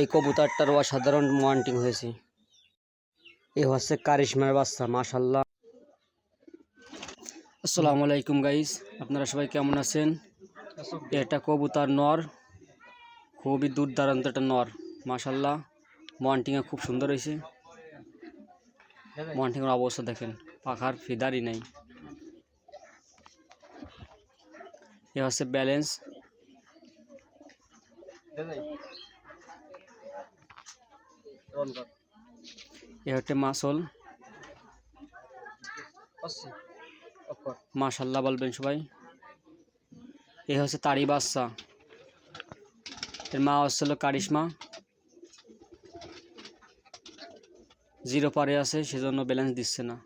এই কবুতরটার অসাধারণ মন্টিং হয়েছে। এ হচ্ছে কারিশমার বাচ্চা মাশাল্লাহ আসসালামু আলাইকুম গাইস আপনারা সবাই কেমন আছেন? এটা কবুতর নর, খুবই দুর্দান্ত একটা নর মাশাল্লাহ মন্টিংয়ে খুব সুন্দর হয়েছে। মন্টিংয়ের অবস্থা দেখেন, পাখার ফিদারই নেই। এ হচ্ছে ব্যালেন্স এ হচ্ছে মাসল। মাশাল্লাহ বলবেন সবাই। এ হচ্ছে তারি বাচ্চা এর মা হচ্ছিল কারিশমা। জিরো পারে আছে সেজন্য ব্যালেন্স দিচ্ছে না।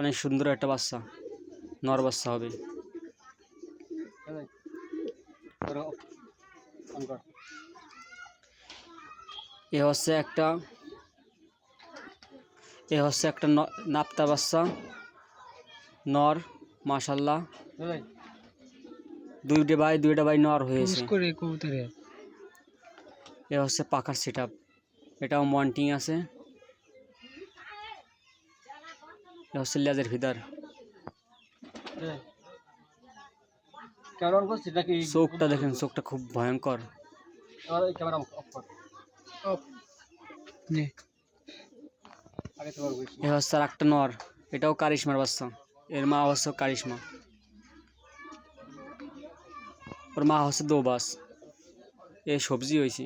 অনেক সুন্দর একটা বাচ্চা নর বাচ্চা হবে। এ হচ্ছে একটা এ হচ্ছে একটা নাপ্তা বাচ্চা নর মাশাল্লাহ। দুইটা বাই দুইটা বাই নর হয়েছে এ হচ্ছে পাখার সেট এটাও মন্টিং আছে। এ হচ্ছে লেজের ভিতর। চোখটা দেখেন চোখটা খুব ভয়ঙ্কর। ক্যামেরা অফ কর। অফ। নে। আগে তো বলবি এ হচ্ছে একটা নর এটাও কারিশমার বাচ্চা। এর মা হচ্ছে কারিশমা। ওর মা হচ্ছে দোবাস। এ সবজি হয়েছে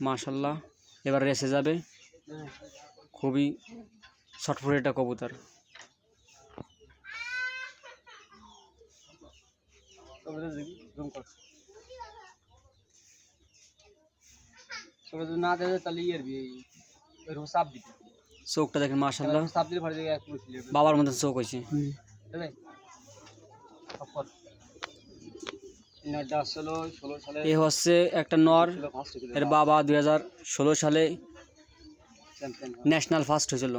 মাশাল্লাহ এবার রেসে যাবে। খুবই ছটফটে একটা কবুতর। তবে দেখি জুম কর তবে যদি না দেবে তাহলে এরকম চাপ দিবি চোখটা দেখেন মাশাল্লাহ চাপ দিলে ভালো জায়গায় বাবার মতো চোখ হয়েছে। এ হচ্ছে একটা নর এর বাবা দুই হাজার ষোলো সালে ন্যাশনাল ফার্স্ট হয়েছিল।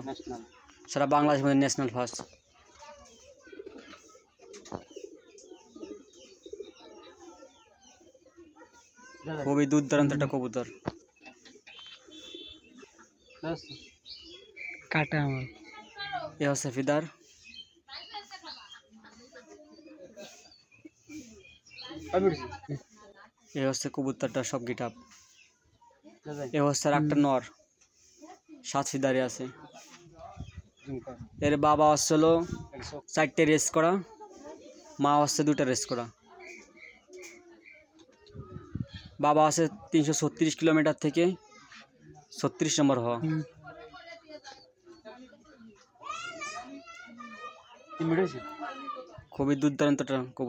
সারা বাংলাদেশের মধ্যে ন্যাশনাল ফার্স্ট খুবই দুর্দান্ত একটা কবুতর। কাটা আমার। এ হচ্ছে ফিদার। এ হচ্ছে কবুতরটা সব গিটাপ। এ হচ্ছে একটা নর। সাত ফিদারে আছে। এর বাবা হচ্ছিল চারটে রেস করা মা হচ্ছে দুটা রেস করা। বাবা আছে তিনশো ছত্রিশ কিলোমিটার থেকে ছত্রিশ নম্বর হওয়া। খুবই দুর্দান্ত একটা কবুতর।